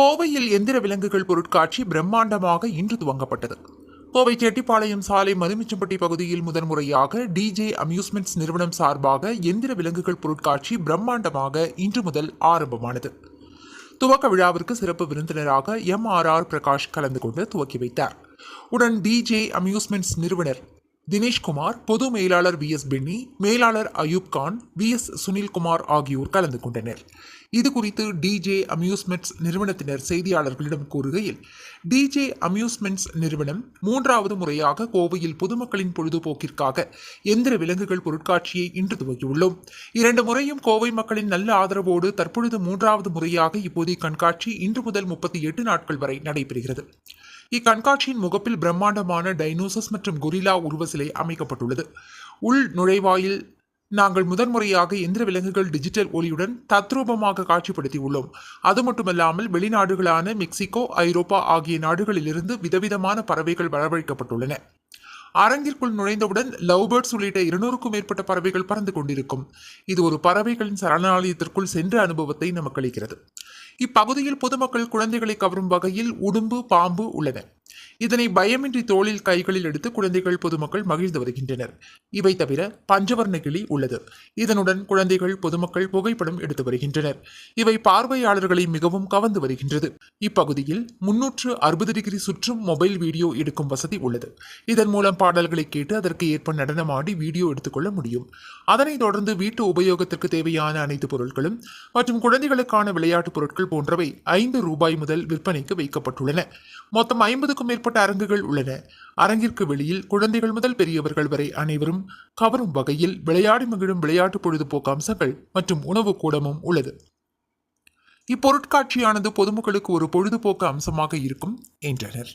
கோவையில் எந்திர விலங்குகள் பொருட்காட்சி பிரம்மாண்டமாக இன்று துவங்கப்பட்டது. கோவை செட்டிப்பாளையம் சாலை மதுமிச்சம்பட்டி பகுதியில் முதன்முறையாக டிஜே அம்யூஸ்மெண்ட்ஸ் நிறுவனம் சார்பாக எந்திர விலங்குகள் பொருட்காட்சி பிரம்மாண்டமாக இன்று முதல் ஆரம்பமானது. துவக்க விழாவிற்கு சிறப்பு விருந்தினராக எம் ஆர் ஆர் பிரகாஷ் கலந்து கொண்டு துவக்கி வைத்தார். உடன் டிஜே அம்யூஸ்மெண்ட்ஸ் நிறுவனர் தினேஷ்குமார் பொது மேலாளர் வி எஸ் பென்னி மேலாளர் அயூப் கான் வி எஸ் சுனில்குமார் ஆகியோர் கலந்து கொண்டனர். இது குறித்து டிஜே அம்யூஸ்மெண்ட்ஸ் நிறுவனத்தினர் செய்தியாளர்களிடம் கூறுகையில் டிஜே அம்யூஸ்மெண்ட்ஸ் நிறுவனம் மூன்றாவது முறையாக கோவையில் பொதுமக்களின் பொழுதுபோக்கிற்காக எந்திர விலங்குகள் பொருட்காட்சியை இன்று துவக்கியுள்ளோம். இரண்டு முறையும் கோவை மக்களின் நல்ல ஆதரவோடு தற்பொழுது மூன்றாவது முறையாக இப்போதைய கண்காட்சி இன்று முதல் முப்பத்தி எட்டு நாட்கள் வரை நடைபெறுகிறது. இக்கண்காட்சியின் முகப்பில் பிரம்மாண்டமான டைனோசஸ் மற்றும் கொரில்லா உருவ சிலை அமைக்கப்பட்டுள்ளது. உள் நுழைவாயில் நாங்கள் முதன்முறையாக எந்திர விலங்குகள் டிஜிட்டல் ஒளியுடன் தத்ரூபமாக காட்சிப்படுத்தியுள்ளோம். அது மட்டுமல்லாமல் வெளிநாடுகளான மெக்சிகோ ஐரோப்பா ஆகிய நாடுகளிலிருந்து விதவிதமான பறவைகள் வரவழைக்கப்பட்டுள்ளன. அரங்கிற்குள் நுழைந்தவுடன் லவ் பேர்ட்ஸ் உள்ளிட்ட இருநூறுக்கும் மேற்பட்ட பறவைகள் பறந்து கொண்டிருக்கும். இது ஒரு பறவைகளின் சரணாலயத்திற்குள் சென்ற அனுபவத்தை நமக்கு அளிக்கிறது. இப்பகுதியில் பொதுமக்கள் குழந்தைகளை கவரும் வகையில் உடும்பு பாம்பு உள்ளன. இதனை பயமின்றி தோளில் கைகளில் எடுத்து குழந்தைகள் பொதுமக்கள் மகிழ்ந்து வருகின்றனர். இவை தவிர பஞ்சவர்ண கிளி உள்ளது. இதனுடன் குழந்தைகள் பொதுமக்கள் புகைப்படம் எடுத்து வருகின்றனர். இவை பார்வையாளர்களை மிகவும் கவர்ந்து வருகின்றது. இப்பகுதியில் முன்னூற்று அறுபது டிகிரி சுற்றும் மொபைல் வீடியோ எடுக்கும் வசதி உள்ளது. இதன் மூலம் பாடல்களை கேட்டு அதற்கு ஏற்ப நடனமாடி வீடியோ எடுத்துக்கொள்ள முடியும். அதனைத் தொடர்ந்து வீட்டு உபயோகத்திற்கு தேவையான அனைத்து பொருட்களும் மற்றும் குழந்தைகளுக்கான விளையாட்டுப் பொருட்கள் போன்றவை ஐந்து ரூபாய் முதல் விற்பனைக்கு வைக்கப்பட்டுள்ளன. மொத்தம் ஐம்பதுக்கும் மேற்பட்ட அரங்குகள் உள்ளன. அரங்கிற்கு வெளியில் குழந்தைகள் முதல் பெரியவர்கள் வரை அனைவரும் கவரும் வகையில் விளையாடி மகிழும் விளையாட்டு பொழுதுபோக்கு அம்சங்கள் மற்றும் உணவு கூடமும் உள்ளது. இப்பொருட்காட்சியானது பொதுமக்களுக்கு ஒரு பொழுதுபோக்கு அம்சமாக இருக்கும் என்றனர்.